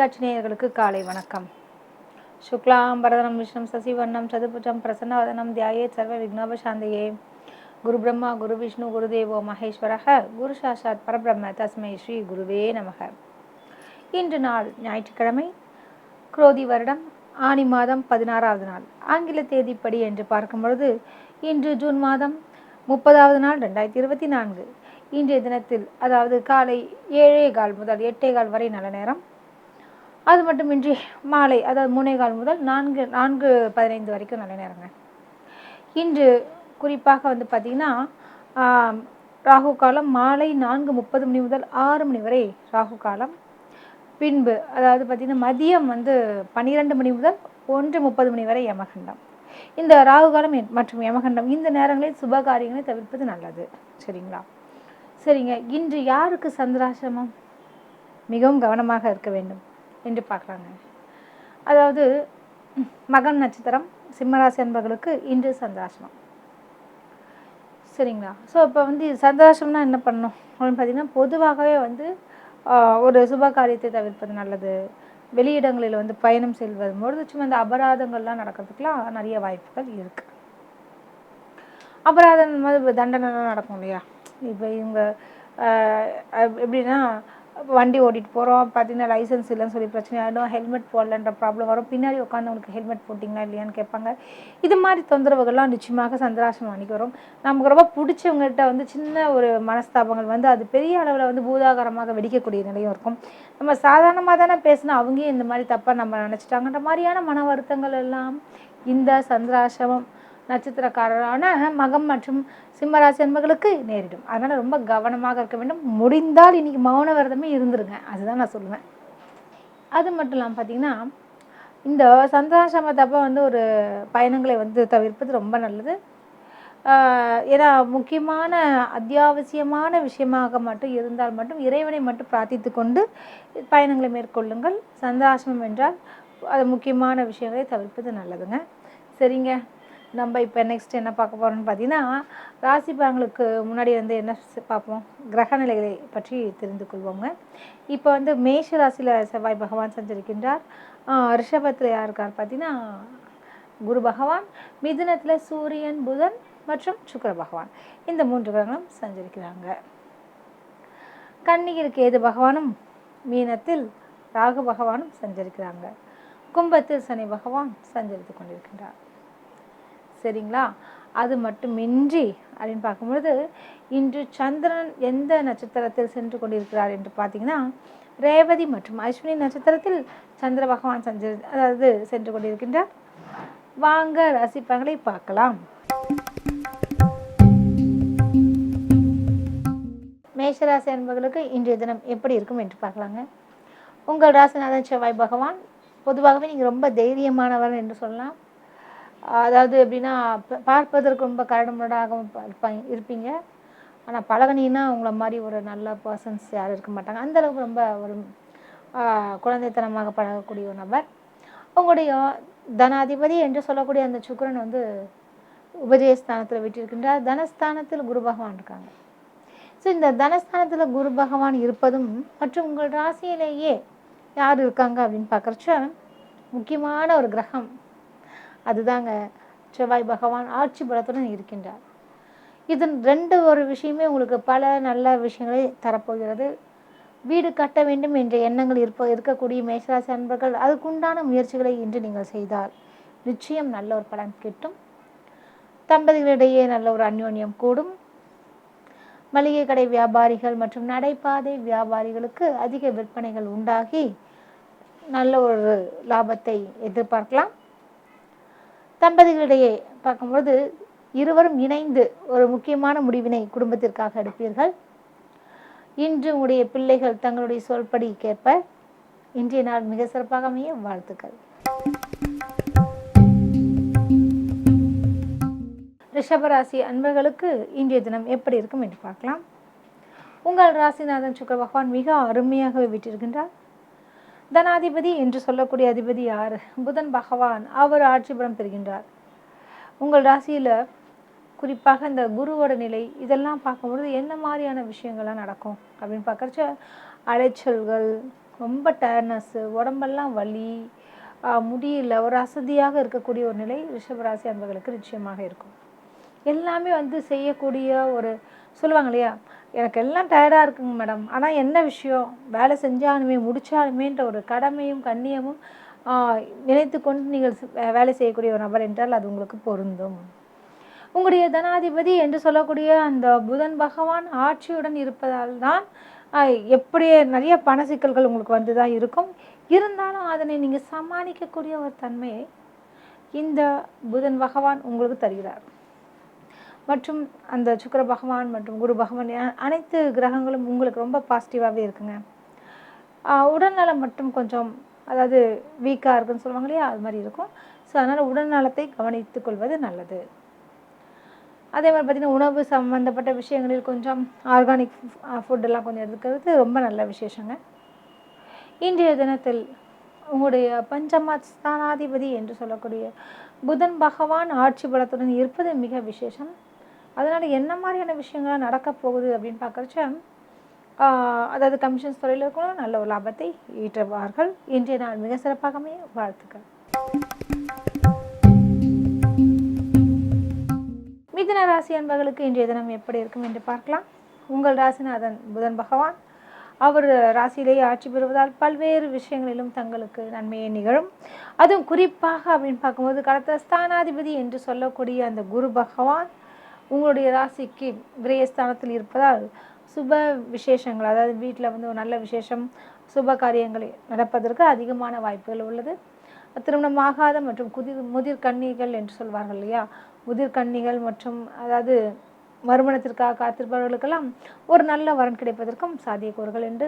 தொலைக்காட்சி நேயர்களுக்கு காலை வணக்கம். சுக்லாம் பரதனம் விஷ்ணம் சசிவர்ணம் சதுபுஜம் பிரசன்னவதனம் தியாயே சர்வ விக்னோபசாந்தையே. குரு பிரம்மா குரு விஷ்ணு குருதேவோ மகேஸ்வரக குரு சாஷாத் பரபிரம்ம தஸ்மை ஸ்ரீ குருவே நமக. இன்று நாள் ஞாயிற்றுக்கிழமை குரோதி வருடம் ஆனி மாதம் பதினாறாவது நாள். ஆங்கில தேதிப்படி என்று பார்க்கும் பொழுது இன்று ஜூன் மாதம் முப்பதாவது நாள் ரெண்டாயிரத்தி இருபத்தி நான்கு. இன்றைய தினத்தில் அதாவது காலை ஏழே கால் முதல் எட்டே கால் வரை நல்ல நேரம் அது மட்டுமின்றி மாலை அதாவது மூணே கால் முதல் நான்கு நான்கு பதினைந்து வரைக்கும் நல்ல நேரங்க. இன்று குறிப்பாக வந்து பார்த்திங்கன்னா ராகு காலம் மாலை நான்கு முப்பது மணி முதல் ஆறு மணி வரை ராகு காலம். பின்பு அதாவது பார்த்திங்கன்னா மதியம் வந்து பன்னிரெண்டு மணி முதல் ஒன்று முப்பது மணி வரை யமகண்டம். இந்த ராகு காலம் மற்றும் யமகண்டம் இந்த நேரங்களில் சுப காரியங்களை தவிர்ப்பது நல்லது. சரிங்களா? சரிங்க. இன்று யாருக்கு சந்திராசிரமம்? மிகவும் கவனமாக இருக்க வேண்டும். என்று பார்க்குறாங்க. அதாவது மகன் மகம் நட்சத்திரம் சிம்மராசி அன்பர்களுக்கு இன்று சந்தாசனம் சரிங்களா? ஸோ இப்போ வந்து சந்திராசிரமம்னா என்ன பண்ணணும்? அப்படின்னு பார்த்தீங்கன்னா பொதுவாகவே வந்து ஆஹ், ஒரு சுப காரியத்தை தவிர்ப்பது நல்லது. வெளியிடங்களில் வந்து பயணம் செல்வது பொழுது சும்மா இந்த அபராதங்கள்லாம் நடக்கிறதுக்குலாம் நிறைய வாய்ப்புகள் இருக்குது அபராதம் மாதிரி தண்டனைலாம் நடக்கும் இல்லையா? இப்போ இவங்க ஆஹ், அஹ் எப்படின்னா வண்டி ஓட்டிட்டு போகிறோம் பார்த்தீங்கன்னா லைசன்ஸ் இல்லைன்னு சொல்லி பிரச்சனை ஆகிடும் ஹெல்மெட் போடலன்ற ப்ராப்ளம் வரும். பின்னாடி உட்காந்து உட்காந்தவங்களுக்கு ஹெல்மெட் போட்டிங்களா இல்லையான்னு கேட்பாங்க. இது மாதிரி தொந்தரவுகள்லாம் நிச்சயமாக சந்திராசிரமம் அன்னைக்கு வரும். நமக்கு ரொம்ப பிடிச்சவங்ககிட்ட வந்து சின்ன ஒரு மனஸ்தாபங்கள் வந்து அது பெரிய அளவில் வந்து பூதாகரமாக வெடிக்கக்கூடிய நிலையும் இருக்கும். நம்ம சாதாரணமாக தானே பேசினா அவங்க இந்த மாதிரி தப்பாக நம்ம நினச்சிட்டாங்கன்ற மாதிரியான மன வருத்தங்கள் எல்லாம் இந்த சந்திராசிரமம் நட்சத்திரக்காரரான மகம் மற்றும் சிம்மராசி அன்பர்களுக்கு நேரிடும். அதனால் ரொம்ப கவனமாக இருக்க வேண்டும். முடிந்தால் இன்றைக்கி மௌன விரதமே இருந்துருங்க. அதுதான் நான் சொல்லுவேன். அது மட்டும் இல்லாமல் பார்த்தீங்கன்னா இந்த சந்திராசிரமத்தப்போ வந்து ஒரு பயணங்களை வந்து தவிர்ப்பது ரொம்ப நல்லது. ஏன்னா முக்கியமான அத்தியாவசியமான விஷயமாக மட்டும் இருந்தால் மட்டும் இறைவனை மட்டும் பிரார்த்தித்து கொண்டு பயணங்களை மேற்கொள்ளுங்கள். சந்திராசிரமம் என்றால் அது முக்கியமான விஷயங்களை தவிர்ப்பது நல்லதுங்க. சரிங்க. நம்ம இப்போ நெக்ஸ்ட் என்ன பார்க்க போகிறோம்னு பார்த்தீங்கன்னா ராசி பலன்களுக்கு முன்னாடி வந்து என்ன பார்ப்போம்? கிரக நிலைகளை பற்றி தெரிந்து கொள்வோங்க. இப்போ வந்து மேஷ ராசியில் செவ்வாய் பகவான் சஞ்சரிக்கின்றார். ரிஷபத்தில் யார் இருக்கார் பார்த்தீங்கன்னா குரு பகவான் மிதுனத்தில் சூரியன் புதன் மற்றும் சுக்கிர பகவான். இந்த மூன்று கிரகங்களும் சஞ்சரிக்கிறாங்க. கன்னியில் கேது பகவானும் மீனத்தில் ராகு பகவானும் சஞ்சரிக்கிறாங்க. கும்பத்தில் சனி பகவான் சஞ்சரித்து கொண்டிருக்கின்றார். சரிங்களா? அது மட்டுமின்றி அப்படின்னு பார்க்கும்பொழுது இன்று சந்திரன் எந்த நட்சத்திரத்தில் சென்று கொண்டிருக்கிறார் என்று பார்த்தீங்கன்னா ரேவதி மற்றும் அஸ்வினி நட்சத்திரத்தில் சந்திர பகவான் சஞ்சரி அதாவது சென்று கொண்டிருக்கின்றார். வாங்க ரசிப்பங்களை பார்க்கலாம். மேஷராசி என்பவர்களுக்கு இன்றைய தினம் எப்படி இருக்கும் என்று பார்க்கலாங்க. உங்கள் ராசிநாதன் செவ்வாய் பகவான் பொதுவாகவே நீங்கள் ரொம்ப தைரியமானவர் என்று சொல்லலாம். அதாவது எப்படின்னா பார்ப்பதற்கு ரொம்ப கரடுமுரடாகவும் ப- இருப்பாங்க இருப்பீங்க. ஆனால் பழகினீங்கன்னா உங்களை மாதிரி ஒரு நல்ல பர்சன்ஸ் யாரும் இருக்க மாட்டாங்க. அந்தளவுக்கு ரொம்ப ஒரு குழந்தைத்தனமாக பழகக்கூடிய ஒரு நபர். உங்களுடைய தனாதிபதி என்று சொல்லக்கூடிய அந்த சுக்கரன் வந்து உபஜயஸ்தானத்தில் விட்டிருக்கின்றார். தனஸ்தானத்தில் குரு பகவான் இருக்காங்க. ஸோ இந்த தனஸ்தானத்தில் குரு பகவான் இருப்பதும் மற்றும் உங்கள் ராசியிலேயே யார் இருக்காங்க அப்படின்னு பார்க்குறச்ச முக்கியமான ஒரு கிரகம் அதுதாங்க செவ்வாய் பகவான் ஆட்சி பலத்துடன் இருக்கின்றார். இதன் ரெண்டு ஒரு விஷயமே உங்களுக்கு பல நல்ல விஷயங்களை தரப்போகிறது. வீடு கட்ட வேண்டும் என்ற எண்ணங்கள் இருப்ப இருக்கக்கூடிய மேஷராசி அன்பர்கள் அதுக்குண்டான முயற்சிகளை இன்று நீங்கள் செய்தால் நிச்சயம் நல்ல ஒரு பலன் கிட்டும். தம்பதிகளிடையே நல்ல ஒரு அந்யோன்யம் கூடும். மளிகை கடை வியாபாரிகள் மற்றும் நடைபாதை வியாபாரிகளுக்கு அதிக விற்பனைகள் உண்டாகி நல்ல ஒரு லாபத்தை எதிர்பார்க்கலாம். தம்பதிகளிடையே பார்க்கும்பொழுது இருவரும் இணைந்து ஒரு முக்கியமான முடிவினை குடும்பத்திற்காக எடுப்பீர்கள். இன்று உடைய பிள்ளைகள் தங்களுடைய சொல்படி கேட்ப இன்றைய நாள் மிக சிறப்பாக அமைய வாழ்த்துக்கள். ரிஷபராசி அன்பர்களுக்கு இன்றைய தினம் எப்படி இருக்கும் என்று பார்க்கலாம். உங்கள் ராசிநாதன் சுக்கர பகவான் மிக அருமையாகவே விட்டிருக்கின்றார் தனாதிபதி என்று சொல்லக்கூடிய அதிபதி யார்? புதன் பகவான். அவர் ஆட்சிபுரம் பெறுகின்றார். உங்கள் ராசியில் குறிப்பாக இந்த குருவோட நிலை இதெல்லாம் பார்க்கும்பொழுது என்ன மாதிரியான விஷயங்கள்லாம் நடக்கும் அப்படின்னு பார்க்குறச்ச அலைச்சல்கள் ரொம்ப டயர்னஸ்ஸு உடம்பெல்லாம் வலி முடியல ஒரு அசதியாக இருக்கக்கூடிய ஒரு நிலை ரிஷபராசி அன்பர்களுக்கு நிச்சயமாக இருக்கும். எல்லாமே வந்து செய்யக்கூடிய ஒரு சொல்லுவாங்க இல்லையா? எனக்கு எல்லாம் டயர்டாக இருக்குங்க மேடம் ஆனால் என்ன விஷயம்? வேலை செஞ்சாலுமே முடிச்சாலுமேன்ற ஒரு கடமையும் கண்ணியமும் நினைத்து கொண்டு நீங்கள் வே- வேலை செய்யக்கூடிய ஒரு நபர் என்றால் அது உங்களுக்கு பொருந்தும். உங்களுடைய தனாதிபதி என்று சொல்லக்கூடிய அந்த புதன் பகவான் ஆட்சியுடன் இருப்பதால் தான் எப்படியே எப்படி நிறைய பண சிக்கல்கள் உங்களுக்கு வந்து தான் இருக்கும். இருந்தாலும் அதனை நீங்கள் சமாளிக்கக்கூடிய ஒரு தன்மையை இந்த புதன் பகவான் உங்களுக்கு தருகிறார். மற்றும் அந்த சுக்கிர பகவான் மற்றும் குரு பகவான் அனைத்து கிரகங்களும் உங்களுக்கு ரொம்ப பாசிட்டிவாகவே இருக்குங்க. உடல்நலம் மட்டும் கொஞ்சம் அதாவது வீக்காக இருக்குன்னு சொல்லுவாங்க இல்லையா அது மாதிரி இருக்கும். ஸோ அதனால் உடல்நலத்தை கவனித்து கொள்வது நல்லது. அதே மாதிரி பார்த்திங்கன்னா உணவு சம்மந்தப்பட்ட விஷயங்களில் கொஞ்சம் ஆர்கானிக் ஃபுட்டெல்லாம் கொஞ்சம் எடுக்கிறது ரொம்ப நல்ல விசேஷங்க. இன்றைய தினத்தில் உங்களுடைய பஞ்சமஸ்தானாதிபதி என்று சொல்லக்கூடிய புதன் பகவான் ஆட்சி பலத்துடன் இருப்பது மிக விசேஷம். அதனால் என்ன மாதிரியான விஷயங்கள்லாம் நடக்க போகுது அப்படின்னு பார்க்குறச்ச அதாவது கமிஷன்ஸ் துறையில் இருக்கணும் நல்ல ஒரு லாபத்தை ஈட்டுவார்கள். இன்றைய நாள் மிக சிறப்பாகவே வாழ்த்துக்கள். மிதன ராசி அன்பர்களுக்கு இன்றைய தினம் எப்படி இருக்கும் என்று பார்க்கலாம். உங்கள் ராசிநாதன் புதன் பகவான். அவர் ராசியிலேயே ஆட்சி பெறுவதால் பல்வேறு விஷயங்களிலும் தங்களுக்கு நன்மையை நிகழும். அதுவும் குறிப்பாக அப்படின்னு பார்க்கும்போது கடத்த ஸ்தானாதிபதி என்று சொல்லக்கூடிய அந்த குரு பகவான் உங்களுடைய ராசிக்கு விரயஸ்தானத்தில் இருப்பதால் சுப விசேஷங்கள் அதாவது வீட்டில் வந்து ஒரு நல்ல விசேஷம் சுப காரியங்களை நடப்பதற்கு அதிகமான வாய்ப்புகள் உள்ளது. திருமணமாகாத மற்றும் குதிர் முதிர் கன்னிகள் என்று சொல்வார்கள் இல்லையா? முதிர் கன்னிகள் மற்றும் அதாவது மறுமணத்திற்காக காத்திருப்பவர்களுக்கெல்லாம் ஒரு நல்ல வரன் கிடைப்பதற்கும் சாத்தியக்கூறுகள் என்று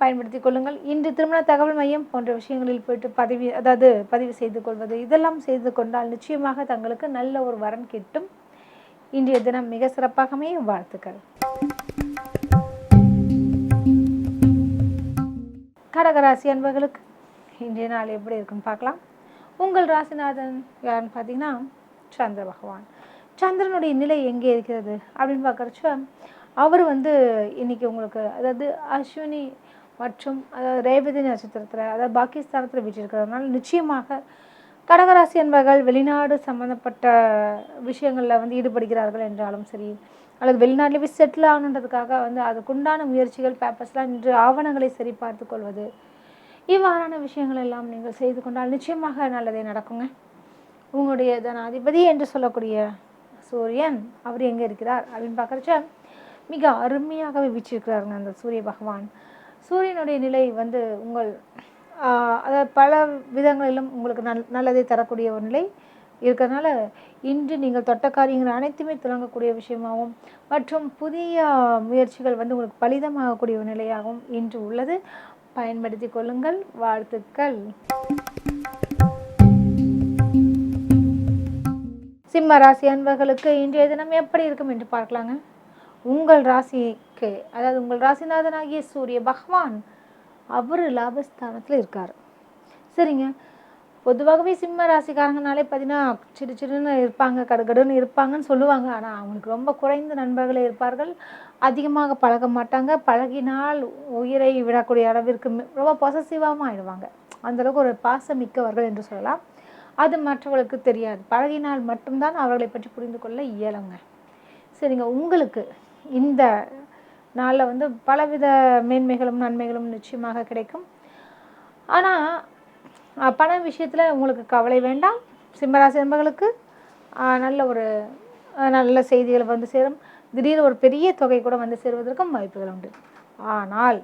பயன்படுத்தி கொள்ளுங்கள். இன்று திருமண தகவல் மையம் போன்ற விஷயங்களில் போயிட்டு பதிவு அதாவது பதிவு செய்து கொள்வது இதெல்லாம் செய்து கொண்டால் நிச்சயமாக தங்களுக்கு நல்ல ஒரு வரன் கிட்டும் இன்றைய தினம் மிக சிறப்பாகவே வாழ்த்துக்கள். கடகராசி அன்பர்களுக்கு இன்றைய நாள் எப்படி இருக்குன்னு பார்க்கலாம். உங்கள் ராசிநாதன் யாருன்னு பார்த்தீங்கன்னா சந்திர பகவான். சந்திரனுடைய நிலை எங்கே இருக்கிறது அப்படின்னு பார்க்குறச்ச அவர் வந்து இன்னைக்கு உங்களுக்கு அதாவது அஸ்வினி மற்றும் அதாவது ரேவதி நட்சத்திரத்தில் அதாவது பாகிஸ்தானத்தில் வீட்டிருக்கிறதுனால நிச்சயமாக கடகராசி என்பவர்கள் வெளிநாடு சம்மந்தப்பட்ட விஷயங்களில் வந்து ஈடுபடுகிறார்கள் என்றாலும் சரி அல்லது வெளிநாட்டில் போய் செட்டில் ஆகணுன்றதுக்காக வந்து அதுக்குண்டான முயற்சிகள் பேப்பர்ஸ்லாம் நின்று ஆவணங்களை சரி பார்த்து கொள்வது. இவ்வாறான விஷயங்கள் எல்லாம் நீங்கள் செய்து கொண்டால் நிச்சயமாக நல்லதே நடக்குங்க. உங்களுடைய தனாதிபதி என்று சொல்லக்கூடிய சூரியன் அவர் எங்கே இருக்கிறார் அப்படின்னு பார்க்குறச்ச மிக அருமையாகவே வீச்சிருக்கிறாருங்க அந்த சூரிய பகவான். சூரியனுடைய நிலை வந்து உங்கள் அதாவது பல விதங்களிலும் உங்களுக்கு நல் நல்லதை தரக்கூடிய ஒரு நிலை இருக்கிறதுனால இன்று நீங்கள் தொட்ட காரியங்கள் அனைத்துமே துலங்கக்கூடிய விஷயமாகவும் மற்றும் புதிய முயற்சிகள் வந்து உங்களுக்கு பலிதமாகக்கூடிய ஒரு நிலையாகவும் இன்று உள்ளது. பயன்படுத்தி கொள்ளுங்கள். வாழ்த்துக்கள். சிம்ம ராசி அன்பர்களுக்கு இன்றைய தினம் எப்படி இருக்கும் என்று பார்க்கலாங்க. உங்கள் ராசிக்கு அதாவது உங்கள் ராசிநாதனாகிய சூரிய பகவான் அவர் லாபஸ்தானத்தில் இருக்கார். சரிங்க. பொதுவாகவே சிம்ம ராசிக்காரங்கனாலே பார்த்தீங்கன்னா சிறு சிறுன்னு இருப்பாங்க கடுகடுன்னு இருப்பாங்கன்னு சொல்லுவாங்க. ஆனால் அவங்களுக்கு ரொம்ப குறைந்த நண்பர்களே இருப்பார்கள். அதிகமாக பழக மாட்டாங்க. பழகினால் உயிரை விடக்கூடிய அளவிற்கு ரொம்ப பொசசிவாகவும் ஆயிடுவாங்க. அந்தளவுக்கு ஒரு பாசமிக்கவர்கள் என்று சொல்லலாம். அது மற்றவர்களுக்கு தெரியாது. பழகினால் மட்டும்தான் அவர்களை பற்றி புரிந்து கொள்ள இயலுங்க. சரிங்க. உங்களுக்கு இந்த நாளில் வந்து பலவித மேன்மைகளும் நன்மைகளும் நிச்சயமாக கிடைக்கும். ஆனால் பண விஷயத்தில் உங்களுக்கு கவலை வேண்டாம். சிம்மராசி நண்பர்களுக்கு நல்ல ஒரு நல்ல செய்திகள் வந்து சேரும். திடீர்னு ஒரு பெரிய தொகை கூட வந்து சேருவதற்கும் வாய்ப்புகள் உண்டு. ஆனால்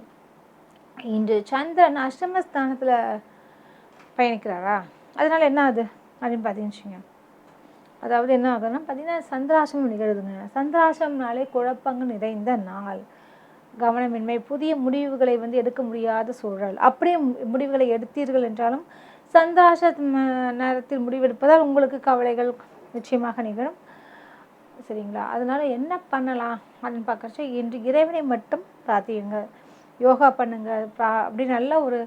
இன்று சந்திரன் அஷ்டமஸ்தானத்தில் பயணிக்கிறாரா? அதனால் என்ன ஆகுது? அப்படின்னு பார்த்தீங்கன்னு அதாவது என்ன ஆகுதுன்னா பார்த்தீங்கன்னா சந்திராசம் நிகழுதுங்க. சந்திராசம்னாலே குழப்பங்கள் நிறைந்த நாள். கவனமின்மை புதிய முடிவுகளை வந்து எடுக்க முடியாத சூழல். அப்படியே முடிவுகளை எடுத்தீர்கள் என்றாலும் சந்திராச நேரத்தில் முடிவெடுப்பதால் உங்களுக்கு கவலைகள் நிச்சயமாக நிகழும். சரிங்களா? அதனால என்ன பண்ணலாம் அப்படின்னு பார்க்கறச்ச இன்று இறைவனை மட்டும் பிரார்த்தியுங்க யோகா பண்ணுங்கள் அப்படி நல்ல ஒரு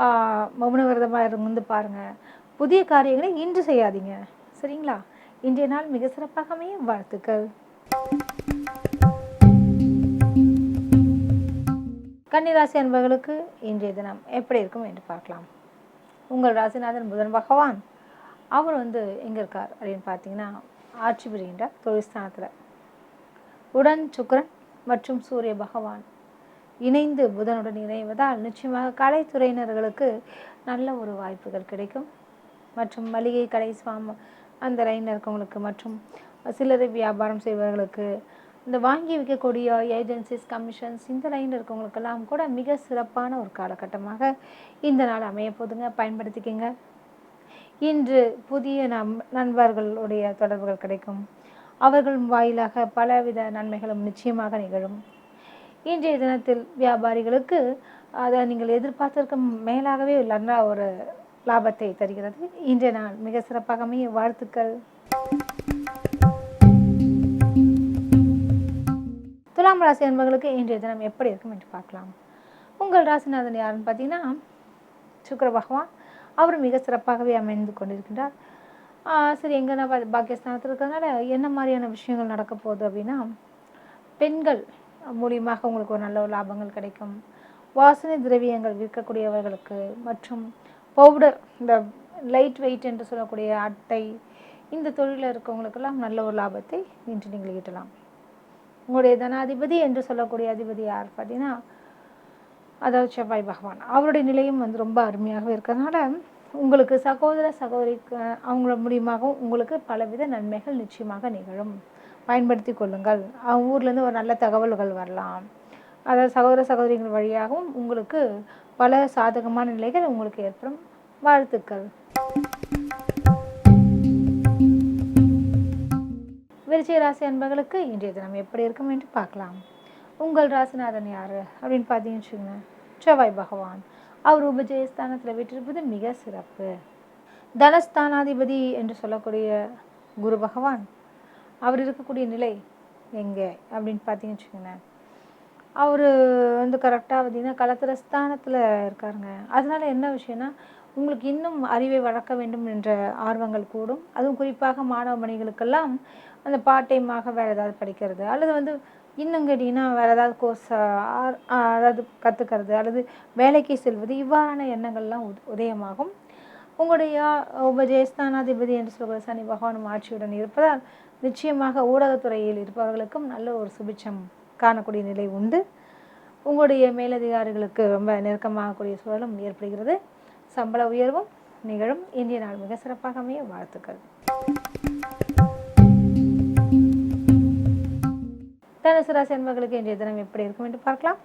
மௌனவிரதமாக மௌன விரதமாக இருந்து பாருங்கள் புதிய காரியங்களை இன்று செய்யாதீங்க. சரிங்களா? இன்றைய நாள் மிக சிறப்பாக அமைய வாழ்த்துக்கள். கன்னிராசி அன்பர்களுக்கு இன்றைய தினம் எப்படி இருக்கும் என்று பார்க்கலாம். உங்கள் ராசிநாதன் புதன் பகவான். அவர் வந்து எங்கே இருக்கார் அப்படின்னு பார்த்தீங்கன்னா ஆட்சி புரிகின்ற தொழில்ஸ்தானத்தில் உடன் சுக்கரன் மற்றும் சூரிய பகவான் இணைந்து புதனுடன் இணைவதால் நிச்சயமாக கலைத்துறையினர்களுக்கு நல்ல ஒரு வாய்ப்புகள் கிடைக்கும். மற்றும் மளிகை கடை சுவாம அந்த லைனில் இருக்கவங்களுக்கு மற்றும் சில்லறை வியாபாரம் செய்பவர்களுக்கு இந்த வாங்கி விற்கக்கூடிய ஏஜென்சிஸ் கமிஷன்ஸ் இந்த லைனில் இருக்கவங்களுக்கெல்லாம் கூட மிக சிறப்பான ஒரு காலகட்டமாக இந்த நாள் அமைய போதுங்க பயன்படுத்திக்கங்க. இன்று புதிய நம் நண்பர்களுடைய தொடர்புகள் கிடைக்கும். அவர்கள் வாயிலாக பலவித நன்மைகளும் நிச்சயமாக நிகழும். இன்றைய தினத்தில் வியாபாரிகளுக்கு அதை நீங்கள் எதிர்பார்த்திருக்கும் மேலாகவே நல்ல ஒரு லாபத்தை தருகிறது. இன்றைய நாள் மிக சிறப்பாக அமைய வாழ்த்துக்கள். துலாம் ராசி அன்பர்களுக்கு இன்றைய தினம் எப்படி இருக்கும் என்று பார்க்கலாம். உங்கள் ராசிநாதன் யாருன்னு பார்த்தீங்கன்னா சுக்கர பகவான். அவர் மிக சிறப்பாகவே அமைந்து கொண்டிருக்கின்றார். சரி எங்கன்னா பா- பாக்கியஸ்தானத்தில் இருக்கிறதுனால என்ன மாதிரியான விஷயங்கள் நடக்க போகுது அப்படின்னா பெண்கள் மூலியமாக உங்களுக்கு ஒரு நல்ல ஒரு லாபங்கள் கிடைக்கும். வாசனை திரவியங்கள் விற்கக்கூடியவர்களுக்கு மற்றும் பவுடர் இந்த லைட் வெயிட் என்று சொல்லக்கூடிய அட்டை இந்த தொழிலில் இருக்கவங்களுக்கெல்லாம் நல்ல ஒரு லாபத்தை இன்று நீங்கள் ஈட்டலாம். உங்களுடைய தனாதிபதி என்று சொல்லக்கூடிய அதிபதி யார் பார்த்தீங்கன்னா அதாவது செவ்வாய் பகவான். அவருடைய நிலையும் வந்து ரொம்ப அருமையாகவே இருக்கிறதுனால உங்களுக்கு சகோதர சகோதரிக்கு அவங்கள மூலியமாகவும் உங்களுக்கு பலவித நன்மைகள் நிச்சயமாக நிகழும். பயன்படுத்தி கொள்ளுங்கள். அவங்க ஊர்லேருந்து ஒரு நல்ல தகவல்கள் வரலாம். அதாவது சகோதர சகோதரிகள் வழியாகவும் உங்களுக்கு பல சாதகமான நிலைகள் உங்களுக்கு ஏற்படும். வாழ்த்துக்கள். விருச்சிக ராசி அன்பர்களுக்கு இன்றைய தினம் எப்படி இருக்கும் என்று பார்க்கலாம். உங்கள் ராசிநாதன் யார் அப்படின்னு பார்த்தீங்கன்னு வச்சுக்கோங்க செவ்வாய் பகவான். அவர் உபஜயஸ்தானத்தில் விட்டிருப்பது மிக சிறப்பு. தனஸ்தானாதிபதி என்று சொல்லக்கூடிய குரு பகவான். அவர் இருக்கக்கூடிய நிலை எங்கே அப்படின்னு பார்த்தீங்கன்னு வச்சுக்கோங்களேன். அவர் வந்து கரெக்டாக பார்த்தீங்கன்னா கலத்திர ஸ்தானத்தில் இருக்காருங்க. அதனால என்ன விஷயம்னா உங்களுக்கு இன்னும் அறிவை வளர்க்க வேண்டும் என்ற ஆர்வங்கள் கூடும். அதுவும் குறிப்பாக மாணவ மணிகளுக்கெல்லாம் அந்த பார்ட் டைமாக வேறு ஏதாவது படிக்கிறது அல்லது வந்து இன்னும் கேட்டிங்கன்னா வேறு ஏதாவது கோர்ஸ் அதாவது கற்றுக்கிறது அல்லது வேலைக்கு செல்வது இவ்வாறான எண்ணங்கள்லாம் உத- உதயமாகும். உங்களுடைய உபஜெயஸ்தானாதிபதி என்று சொல்கிற சனி பகவானும் ஆட்சியுடன் இருப்பதால் நிச்சயமாக ஊடகத்துறையில் இருப்பவர்களுக்கும் நல்ல ஒரு சுபிட்சம் காணக்கூடிய நிலை உண்டு. உங்களுடைய மேலதிகாரிகளுக்கு ரொம்ப நெருக்கமாகக்கூடிய சூழலும் ஏற்படுகிறது. சம்பள உயர்வும் நிகழும். இந்திய நாள் மிக சிறப்பாக அமைய வாழ்த்துக்கள். தனுசு ராசி அன்பர்களுக்கு இன்றைய தினம் எப்படி இருக்கும் என்று பார்க்கலாம்.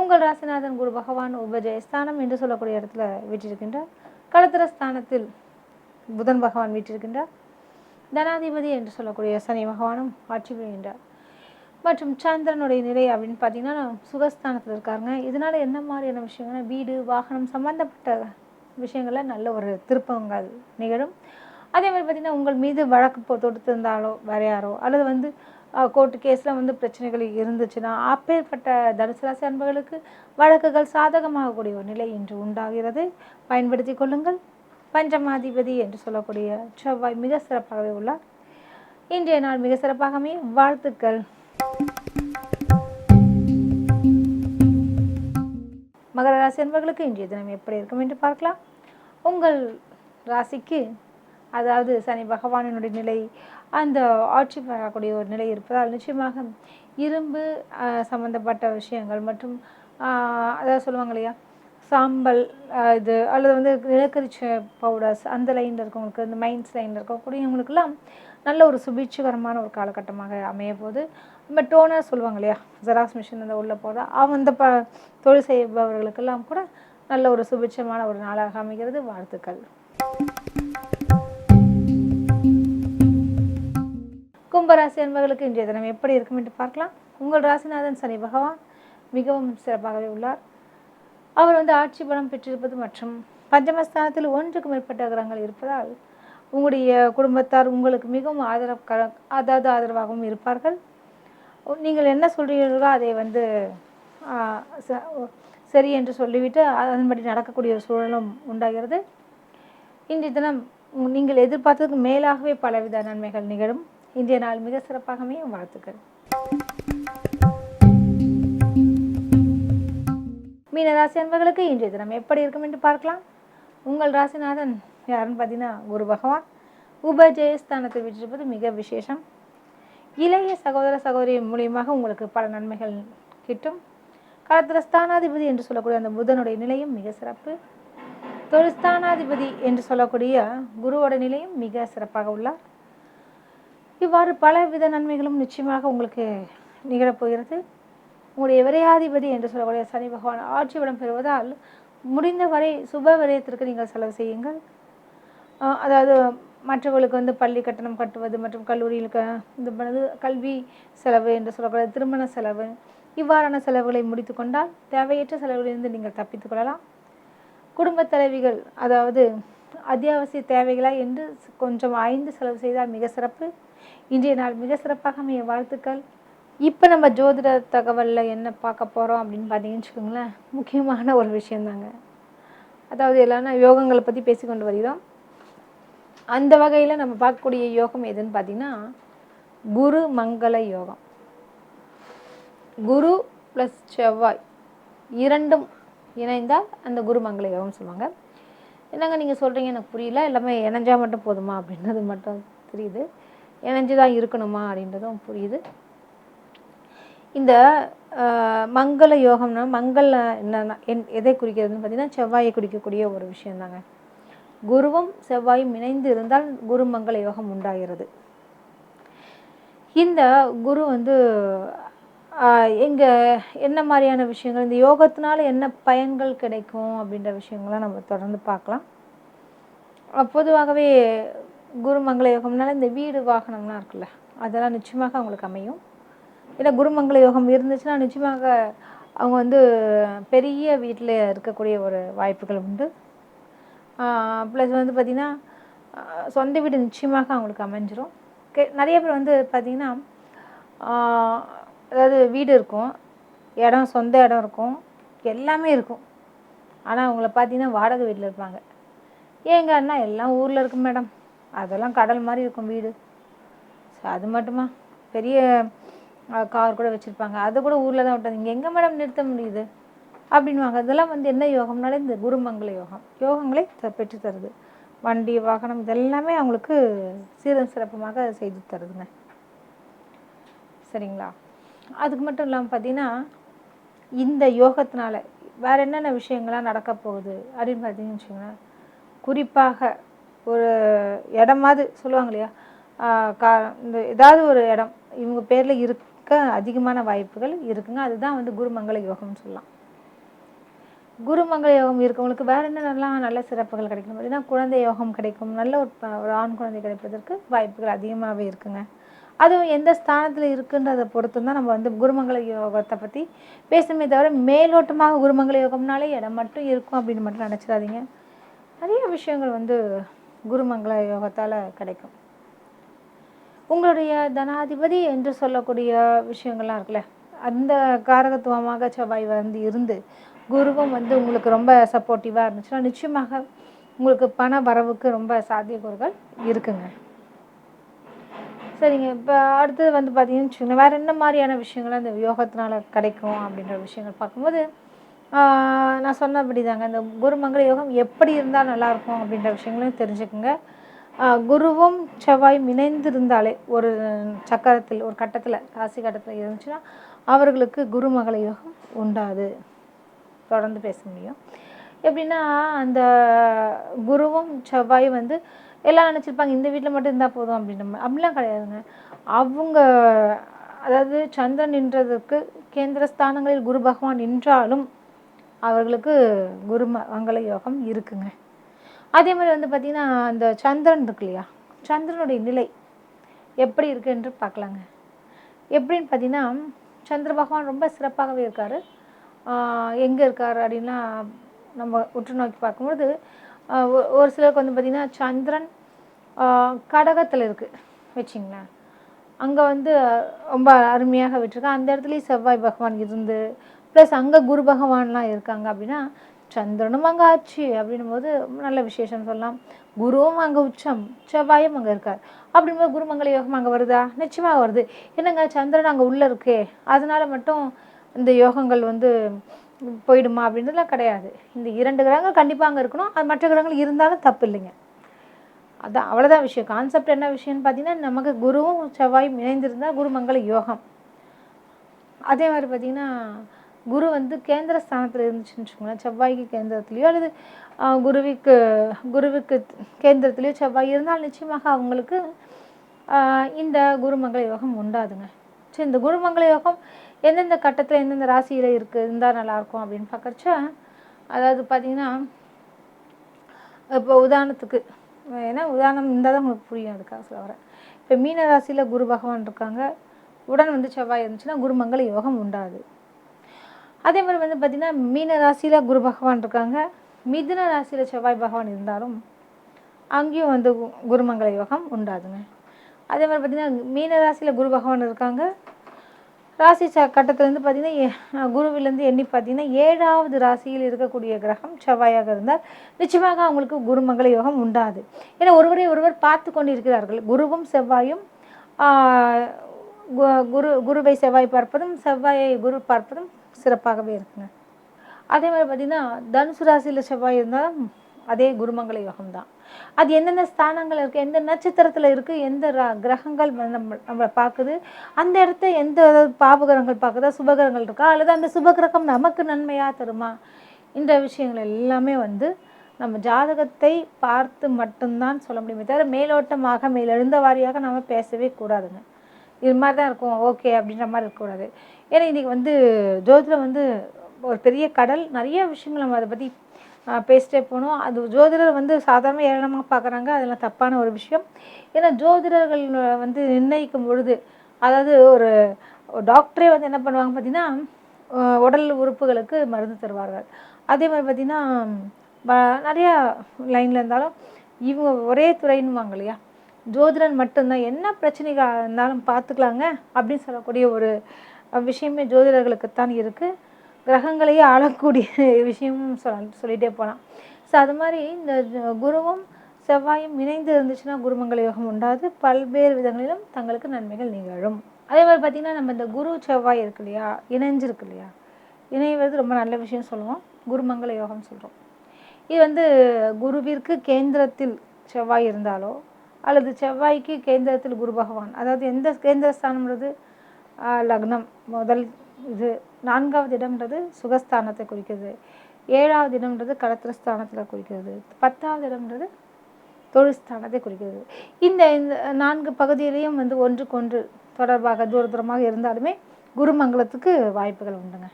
உங்கள் ராசிநாதன் குரு பகவான் உபஜயஸ்தானம் என்று சொல்லக்கூடிய இடத்துல வீற்றிருக்கின்றார். களத்திர ஸ்தானத்தில் புதன் பகவான் வீற்றிருக்கின்றார். தனாதிபதி என்று சொல்லக்கூடிய சனி பகவானும் ஆட்சி புரிகின்றார். மற்றும் சந்திரனுடைய நிலை அப்படின்னு பார்த்தீங்கன்னா சுகஸ்தானத்தில் இருக்காருங்க. இதனால் என்ன மாதிரியான விஷயங்கள்னா வீடு வாகனம் சம்பந்தப்பட்ட விஷயங்களில் நல்ல ஒரு திருப்பங்கள் நிகழும். அதே மாதிரி பார்த்திங்கன்னா உங்கள் மீது வழக்கு போ தொடுத்திருந்தாலோ வேற யாரோ அல்லது வந்து கோர்ட்டு கேஸில் வந்து பிரச்சனைகள் இருந்துச்சுன்னா அப்பேற்பட்ட தனுசு ராசி அன்பர்களுக்கு வழக்குகள் சாதகமாகக்கூடிய ஒரு நிலை இன்று உண்டாகிறது. பயன்படுத்தி கொள்ளுங்கள். பஞ்சமாதிபதி என்று சொல்லக்கூடிய செவ்வாய் மிக சிறப்பாகவே உள்ளார். இன்றைய நாள் மிக சிறப்பாகவே வாழ்த்துக்கள். மகர ராசி அன்பர்களுக்கு இன்றைய தினம் எப்படி இருக்கும் என்று பார்க்கலாம். உங்கள் ராசிக்கு அதாவது சனி பகவானினுடைய நிலை அந்த ஆட்சி பெறக்கூடிய ஒரு நிலை இருப்பதால் நிச்சயமாக இரும்பு ஆஹ், சம்பந்தப்பட்ட விஷயங்கள் மற்றும் ஆஹ், அதாவது சொல்லுவாங்க இல்லையா சாம்பல் இது அல்லது வந்து நிலக்கரி பவுடர்ஸ் அந்த லைனில் இருக்கவங்களுக்கு இந்த மைன்ஸ் லைனில் இருக்கக்கூடியவங்களுக்கெல்லாம் நல்ல ஒரு சுபீட்சகரமான ஒரு காலகட்டமாக அமைய போது நம்ம டோனர் சொல்லுவாங்க இல்லையா ஜெராக்ஸ் மிஷின் அந்த உள்ள அவன் அந்த ப தொழில் செய்பவர்களுக்கெல்லாம் கூட நல்ல ஒரு சுபிட்சமான ஒரு நாளாக அமைகிறது. வாழ்த்துக்கள். கும்பராசி என்பவர்களுக்கு இன்றைய தினம் எப்படி இருக்கும் என்று பார்க்கலாம். உங்கள் ராசிநாதன் சனி பகவான் மிகவும் சிறப்பாகவே உள்ளார். அவர் வந்து ஆட்சி பலம் பெற்றிருப்பது மற்றும் பஞ்சமஸ்தானத்தில் ஒன்றுக்கு மேற்பட்ட கிரகங்கள் இருப்பதால் உங்களுடைய குடும்பத்தார் உங்களுக்கு மிகவும் ஆதரவு க- அதாவது ஆதரவாகவும் இருப்பார்கள். நீங்கள் என்ன சொல்கிறீர்களோ அதை வந்து சரி என்று சொல்லிவிட்டு அதன்படி நடக்கக்கூடிய ஒரு சூழலும் உண்டாகிறது. இன்றைய தினம் நீங்கள் எதிர்பார்த்ததுக்கு மேலாகவே பலவித நன்மைகள் நிகழும். இன்றைய நாள் மிக சிறப்பாகவே வாழ்த்துக்கள். மீன ராசி அன்பர்களுக்கு இன்றைய தினம் எப்படி இருக்கும் என்று பார்க்கலாம். உங்கள் ராசிநாதன் யாருன்னு பார்த்தீங்கன்னா குரு பகவான். உபஜெயஸ்தானத்தை விட்டிருப்பது மிக விசேஷம். இளைய சகோதர சகோதரி மூலியமாக உங்களுக்கு பல நன்மைகள் கிட்டும். களத்திர ஸ்தானாதிபதி என்று சொல்லக்கூடிய அந்த புதனுடைய நிலையும் மிக சிறப்பு. தொழிற்ஸ்தானாதிபதி என்று சொல்லக்கூடிய குருவோட நிலையும் மிக சிறப்பாக உள்ளார். இவ்வாறு பலவித நன்மைகளும் நிச்சயமாக உங்களுக்கு நிகழப்போகிறது. உங்களுடைய விரையாதிபதி என்று சொல்லக்கூடிய சனி பகவான் ஆட்சி பலம் பெறுவதால் முடிந்தவரை சுப விரயத்திற்கு நீங்கள் செலவு செய்யுங்கள். அதாவது மற்றவர்களுக்கு வந்து பள்ளி கட்டணம் கட்டுவது மற்றும் கல்லூரிகளுக்கு இது பண்ணது கல்வி செலவு என்று சொல்லக்கூடிய திருமண செலவு. இவ்வாறான செலவுகளை முடித்து கொண்டால் தேவையற்ற செலவுகளிலிருந்து நீங்கள் தப்பித்துக் கொள்ளலாம். குடும்பத் தலைவிகள் அதாவது அத்தியாவசிய தேவைகளா என்று கொஞ்சம் ஐந்து செலவு செய்தால் மிக சிறப்பு. இன்றைய நாள் மிக சிறப்பாக அமைய வாழ்த்துக்கள். இப்போ நம்ம ஜோதிட தகவலில் என்ன பார்க்க போகிறோம் அப்படின்னு பார்த்தீங்கன்னு வச்சுக்கோங்களேன் முக்கியமான ஒரு விஷயந்தாங்க. அதாவது எல்லாரும் யோகங்களை பற்றி பேசிக்கொண்டு வருகிறோம். அந்த வகையில் நம்ம பார்க்கக்கூடிய யோகம் எதுன்னு பார்த்தீங்கன்னா குரு மங்கள யோகம். குரு ப்ளஸ் செவ்வாய் இரண்டும் இணைந்தால் அந்த குரு மங்கள யோகம் சொல்லுவாங்க. என்னங்க நீங்கள் சொல்கிறீங்க எனக்கு புரியல. எல்லாமே இணைஞ்சால் மட்டும் போதுமா அப்படின்றது மட்டும் தெரியுது. இணைஞ்சு தான் இருக்கணுமா அப்படின்றதும் புரியுது. இந்த மங்கள யோகம்னா மங்கள என்னன்னா என் எதை குறிக்கிறதுன்னு பார்த்தீங்கன்னா செவ்வாயை குறிக்கக்கூடிய ஒரு விஷயந்தாங்க குருவும் செவ்வாயும் இணைந்து இருந்தால் குருமங்கள யோகம் உண்டாகிறது. இந்த குரு வந்து எங்கே என்ன மாதிரியான விஷயங்கள் இந்த யோகத்தினால என்ன பயன்கள் கிடைக்கும் அப்படின்ற விஷயங்களை நம்ம தொடர்ந்து பார்க்கலாம். பொதுவாகவே குருமங்கள யோகம்னால இந்த வீடு வாகனம்லாம் இருக்குல்ல அதெல்லாம் நிச்சயமாக அவங்களுக்கு அமையும். ஏன்னா குருமங்கள யோகம் இருந்துச்சுன்னா நிச்சயமாக அவங்க வந்து பெரிய வீட்டில் இருக்கக்கூடிய ஒரு வாய்ப்புகள் உண்டு. ப்ளஸ் வந்து பார்த்திங்கன்னா சொந்த வீடு நிச்சயமாக அவங்களுக்கு அமைஞ்சிரும். கே நிறைய பேர் வந்து பார்த்திங்கன்னா அதாவது வீடு இருக்கும் இடம் சொந்த இடம் இருக்கும் எல்லாமே இருக்கும். ஆனால் அவங்கள பார்த்தீங்கன்னா வாடகை வீட்டில் இருப்பாங்க. ஏங்க அண்ணா எல்லாம் ஊரில் இருக்கும் மேடம். அதெல்லாம் கடல் மாதிரி இருக்கும் வீடு. ஸோ அது மட்டுமா? பெரிய கார் கூட வச்சுருப்பாங்க. அதை கூட ஊரில் தான் விட்டாங்க இங்கே எங்கே மேடம் நிறுத்த முடியுது? அப்படின்வாங்க இதெல்லாம் வந்து என்ன யோகம்னாலே இந்த குருமங்கள யோகம். யோகங்களை த- பெற்று தருது. வண்டி வாகனம் இதெல்லாமே அவங்களுக்கு சீரும் சிறப்புமாக செய்து தருதுங்க. சரிங்களா? அதுக்கு மட்டும் இல்லாமல் பார்த்தீங்கன்னா இந்த யோகத்தினால வேற என்னென்ன விஷயங்கள்லாம் நடக்க போகுது அப்படின்னு பார்த்தீங்கன்னு வச்சுக்கோங்களேன். குறிப்பாக ஒரு இடமாவது சொல்லுவாங்க இல்லையா? கா இந்த ஏதாவது ஒரு இடம் இவங்க பேரில் இருக்க அதிகமான வாய்ப்புகள் இருக்குங்க. அதுதான் வந்து குருமங்கள யோகம்னு சொல்லலாம். குருமங்கள யோகம் இருக்கவங்களுக்கு வேற என்னென்னலாம் நல்ல சிறப்புகள் கிடைக்கும் பார்த்தீங்கன்னா குழந்தை யோகம் கிடைக்கும். நல்ல ஒரு ஒரு ஆண் குழந்தை கிடைப்பதற்கு வாய்ப்புகள் அதிகமாகவே இருக்குங்க. அதுவும் எந்த ஸ்தானத்தில் இருக்குன்றதை பொறுத்து தான் நம்ம வந்து குருமங்கள யோகத்தை பற்றி பேசுமே தவிர மேலோட்டமாக குருமங்கள யோகம்னாலே இடம் மட்டும் இருக்கும் அப்படின்னு மட்டும் நினச்சிடாதீங்க. நிறைய விஷயங்கள் வந்து குருமங்கள யோகத்தால் கிடைக்கும். உங்களுடைய தனாதிபதி என்று சொல்லக்கூடிய விஷயங்கள்லாம் இருக்குல்ல அந்த காரகத்துவமாக செவ்வாய் வந்து இருந்து குருவும் வந்து உங்களுக்கு ரொம்ப சப்போர்ட்டிவாக இருந்துச்சுன்னா நிச்சயமாக உங்களுக்கு பண வரவுக்கு ரொம்ப சாத்தியக்கூறுகள் இருக்குங்க. சரிங்க. இப்போ அடுத்தது வந்து பார்த்தீங்கன்னு வச்சுக்கோங்க வேறு என்ன மாதிரியான விஷயங்கள் அந்த யோகத்தினால கிடைக்கும் அப்படின்ற விஷயங்கள் பார்க்கும்போது நான் சொன்னபடி தாங்க இந்த குருமங்கள யோகம் எப்படி இருந்தால் நல்லாயிருக்கும் அப்படின்ற விஷயங்களையும் தெரிஞ்சுக்குங்க. குருவும் செவ்வாயும் இணைந்து இருந்தாலே ஒரு சக்கரத்தில் ஒரு கட்டத்தில் ராசி கட்டத்தில் இருந்துச்சுன்னா அவர்களுக்கு குருமகள யோகம் உண்டாது. தொடர்ந்து பேச முடியும். எப்படின்னா அந்த குருவும் செவ்வாயும் வந்து எல்லாம் நினச்சிருப்பாங்க இந்த வீட்டில் மட்டும் இருந்தால் போதும் அப்படின்ற அப்படிலாம் கிடையாதுங்க. அவங்க அதாவது சந்திரன் நின்றதுக்கு கேந்திர ஸ்தானங்களில் குரு பகவான் நின்றாலும் அவர்களுக்கு குரு மங்கள யோகம் இருக்குங்க. அதே மாதிரி வந்து பார்த்திங்கன்னா அந்த சந்திரன் இருக்கு இல்லையா? சந்திரனுடைய நிலை எப்படி இருக்கு என்று பார்க்கலாங்க. எப்படின்னு பார்த்தீங்கன்னா சந்திர பகவான் ரொம்ப சிறப்பாகவே இருக்கார். எங்கே இருக்கார் அப்படின்னா நம்ம உற்று நோக்கி பார்க்கும்போது ஒரு சிலருக்கு வந்து பார்த்திங்கன்னா சந்திரன் கடகத்தில் இருக்குது வச்சிங்களேன். அங்கே வந்து ரொம்ப அருமையாக விட்டுருக்கேன் அந்த இடத்துலையும் செவ்வாய் பகவான் இருந்து ப்ளஸ் அங்கே குரு பகவான்லாம் இருக்காங்க அப்படின்னா சந்திரனும் அங்கே ஆச்சு அப்படின்னும் போது நல்ல விசேஷம் சொல்லலாம். குருவும் அங்கே உச்சம் செவ்வாயும் அங்கே இருக்கார். அப்படிங்கும்போது குருமங்கல யோகம் அங்கே வருதா? நிச்சயமாக வருது. என்னங்க சந்திரன் அங்கே உள்ளே இருக்கே. அதனால மட்டும் இந்த யோகங்கள் வந்து போயிடுமா அப்படின்றதுலாம் கிடையாது. இந்த இரண்டு கிரகங்கள் கண்டிப்பாக அங்கே இருக்கணும். அது மற்ற கிரகங்கள் இருந்தாலும் தப்பு இல்லைங்க. அதான் அவ்வளோதான் விஷயம். கான்செப்ட் என்ன விஷயம்னு பார்த்தீங்கன்னா நமக்கு குருவும் செவ்வாயும் இணைந்திருந்தால் குருமங்கள யோகம். அதே மாதிரி பார்த்திங்கன்னா குரு வந்து கேந்திர ஸ்தானத்தில் இருந்துச்சுன்னு வச்சுக்கோங்களேன். செவ்வாய்க்கு கேந்திரத்துலேயோ அல்லது ஆஹ், குருவிக்கு குருவுக்கு கேந்திரத்துலேயோ செவ்வாய் இருந்தால் நிச்சயமாக அவங்களுக்கு ஆஹ், இந்த குருமங்கள யோகம் உண்டாதுங்க. சரி இந்த குருமங்கள யோகம் எந்தெந்த கட்டத்தில் எந்தெந்த ராசியில் இருக்குது இருந்தால் நல்லாயிருக்கும் அப்படின்னு பார்க்குறச்ச அதாவது பார்த்தீங்கன்னா இப்போ உதாரணத்துக்கு ஏன்னா உதாரணம் இருந்தால் தான் உங்களுக்கு புரியும் அதுக்காக சொல்ல வரேன். இப்போ மீன ராசியில் குரு பகவான் இருக்காங்க. உடன் வந்து செவ்வாய் இருந்துச்சுன்னா குருமங்கள யோகம் உண்டாது. அதே மாதிரி வந்து பார்த்திங்கன்னா மீன ராசியில் குரு பகவான் இருக்காங்க. மிதுன ராசியில் செவ்வாய் பகவான் இருந்தாலும் அங்கேயும் வந்து கு- குருமங்கள யோகம் உண்டாதுங்க. அதே மாதிரி பார்த்திங்கன்னா மீன ராசியில் குரு பகவான் இருக்காங்க. ராசி ச கட்டத்துலேருந்து பார்த்தீங்கன்னா குருவிலேருந்து எண்ணி பார்த்தீங்கன்னா ஏழாவது ராசியில் இருக்கக்கூடிய கிரகம் செவ்வாயாக இருந்தால் நிச்சயமாக அவங்களுக்கு குருமங்கள யோகம் உண்டாது. ஏன்னா ஒருவரை ஒருவர் பார்த்து கொண்டு இருக்கிறார்கள் குருவும் செவ்வாயும் கு- குரு குருவை செவ்வாய் பார்ப்பதும் செவ்வாயை குரு பார்ப்பதும் சிறப்பாகவே இருக்குங்க. அதே மாதிரி பார்த்தீங்கன்னா தனுசு ராசியில் செவ்வாய் இருந்தால் அதே குருமங்கள யோகம் தான் அது என்னென்ன ஸ்தானங்கள் இருக்குது எந்த நட்சத்திரத்தில் இருக்குது எந்த ர- கிரகங்கள் நம்ம நம்மளை பார்க்குது அந்த இடத்த எந்த பாபகிரகங்கள் பார்க்குதா சுபகிரகங்கள் இருக்கா அல்லது அந்த சுபகிரகம் நமக்கு நன்மையாக தருமா? இந்த விஷயங்கள் எல்லாமே வந்து நம்ம ஜாதகத்தை பார்த்து மட்டும்தான் சொல்ல முடியுமே தவிர மேலோட்டமாக மேலெழுந்த வாரியாக நம்ம பேசவே கூடாதுங்க. இது மாதிரி தான் இருக்கும் ஓகே அப்படின்ற மாதிரி இருக்கக்கூடாது ஏன்னா இன்றைக்கி வந்து ஜோதிடம் வந்து ஒரு பெரிய கடல் நிறைய விஷயங்கள் நம்ம அதை பற்றி பேசிட்டே போனோம் அது ஜோதிடர் வந்து சாதாரண ஏளனமாக பார்க்குறாங்க. அதெல்லாம் தப்பான ஒரு விஷயம். ஏன்னா ஜோதிடர்கள் வந்து நிர்ணயிக்கும் பொழுது அதாவது ஒரு டாக்டரே வந்து என்ன பண்ணுவாங்க பார்த்தீங்கன்னா உடல் உறுப்புகளுக்கு மருந்து தருவார்கள். அதே மாதிரி பார்த்திங்கன்னா நிறையா லைனில் இருந்தாலும் இவங்க ஒரே துறைன்னுவாங்க இல்லையா? ஜோதிடன் மட்டும்தான். என்ன பிரச்சனைகள் இருந்தாலும் பார்த்துக்கலாங்க அப்படின்னு சொல்லக்கூடிய ஒரு விஷயமே விஷயமே ஜோதிடர்களுக்குத்தான் இருக்குது கிரகங்களையே ஆளக்கூடிய விஷயமும் சொல் சொல்லிகிட்டே போகலாம் ஸோ அது மாதிரி இந்த குருவும் செவ்வாயும் இணைந்து இருந்துச்சுன்னா குருமங்கள யோகம் உண்டாது. பல்வேறு விதங்களிலும் தங்களுக்கு நன்மைகள் நிகழும். அதே மாதிரி பார்த்திங்கன்னா நம்ம இந்த குரு செவ்வாய் இருக்கு இல்லையா? இணைஞ்சிருக்கு இல்லையா? இணைவது ரொம்ப நல்ல விஷயம் சொல்லுவோம். குருமங்கள யோகம் சொல்கிறோம் இது வந்து குருவிற்கு கேந்திரத்தில் செவ்வாய் இருந்தாலோ அல்லது செவ்வாய்க்கு கேந்திரத்தில் குரு பகவான் அதாவது எந்த கேந்திர ஸ்தானம்ன்றது லக்னம் முதல் இது நான்காவது இடம்ன்றது சுகஸ்தானத்தை குறிக்கிறது ஏழாவது இடம்ன்றது கடத்திரஸ்தானத்தில் குறிக்கிறது பத்தாவது இடம்ன்றது தொழில் ஸ்தானத்தை குறிக்கிறது இந்த இந்த நான்கு பகுதியிலையும் வந்து ஒன்றுக்கொன்று தொடர்பாக தூர தூரமாக இருந்தாலுமே குருமங்கலத்துக்கு வாய்ப்புகள் உண்டுங்க.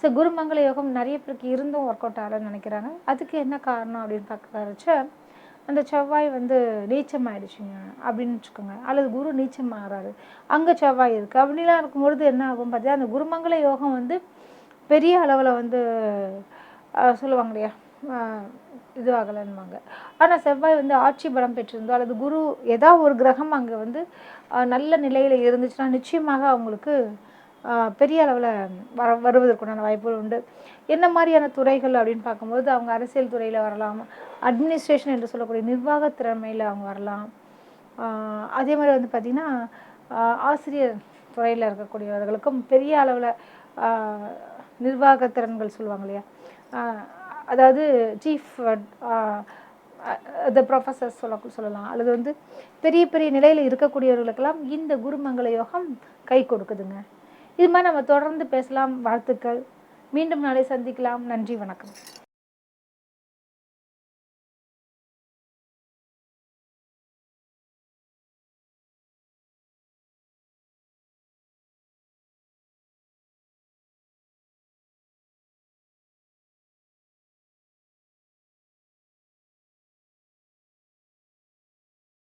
ஸோ குருமங்கள யோகம் நிறைய பேருக்கு இருந்தும் ஒர்க் அவுட் ஆகலன்னு நினைக்கிறாங்க. அதுக்கு என்ன காரணம் அப்படின்னு பார்க்கறச்ச அந்த செவ்வாய் வந்து நீச்சம் ஆயிடுச்சுங்க அப்படின்னு வச்சுக்கோங்க. அல்லது குரு நீச்சம் ஆகிறாரு அங்கே செவ்வாய் இருக்குது அப்படிலாம் இருக்கும்பொழுது என்ன ஆகும் பார்த்தீங்கன்னா அந்த குருமங்கள யோகம் வந்து பெரிய அளவில் வந்து சொல்லுவாங்க இல்லையா? ஆஹ், இது ஆகலைன்னுவாங்க ஆனால் செவ்வாய் வந்து ஆட்சி பலம் பெற்றிருந்தோ அல்லது குரு ஏதாவது ஒரு கிரகம் அங்கே வந்து நல்ல நிலையில் இருந்துச்சுன்னா நிச்சயமாக அவங்களுக்கு பெரிய அளவில் வர வருவதற்குண்டான வாய்ப்புகள் உண்டு. என்ன மாதிரியான துறைகள் அப்படின்னு பார்க்கும்போது அவங்க அரசியல் துறையில் வரலாம் அட்மினிஸ்ட்ரேஷன் என்று சொல்லக்கூடிய நிர்வாக திறமையில் அவங்க வரலாம். அதே மாதிரி வந்து பார்த்திங்கன்னா ஆசிரியர் துறையில் இருக்கக்கூடியவர்களுக்கும் பெரிய அளவில் நிர்வாக திறன்கள் சொல்லுவாங்க இல்லையா? அதாவது சீஃப் த ப்ரொஃபஸர்ஸ் சொல்ல சொல்லலாம். அல்லது வந்து பெரிய பெரிய நிலையில் இருக்கக்கூடியவர்களுக்கெல்லாம் இந்த குருமங்கள யோகம் கை கொடுக்குதுங்க. இது மாதிரி நம்ம தொடர்ந்து பேசலாம். வாழ்த்துக்கள். மீண்டும் நாளை சந்திக்கலாம். நன்றி வணக்கம்.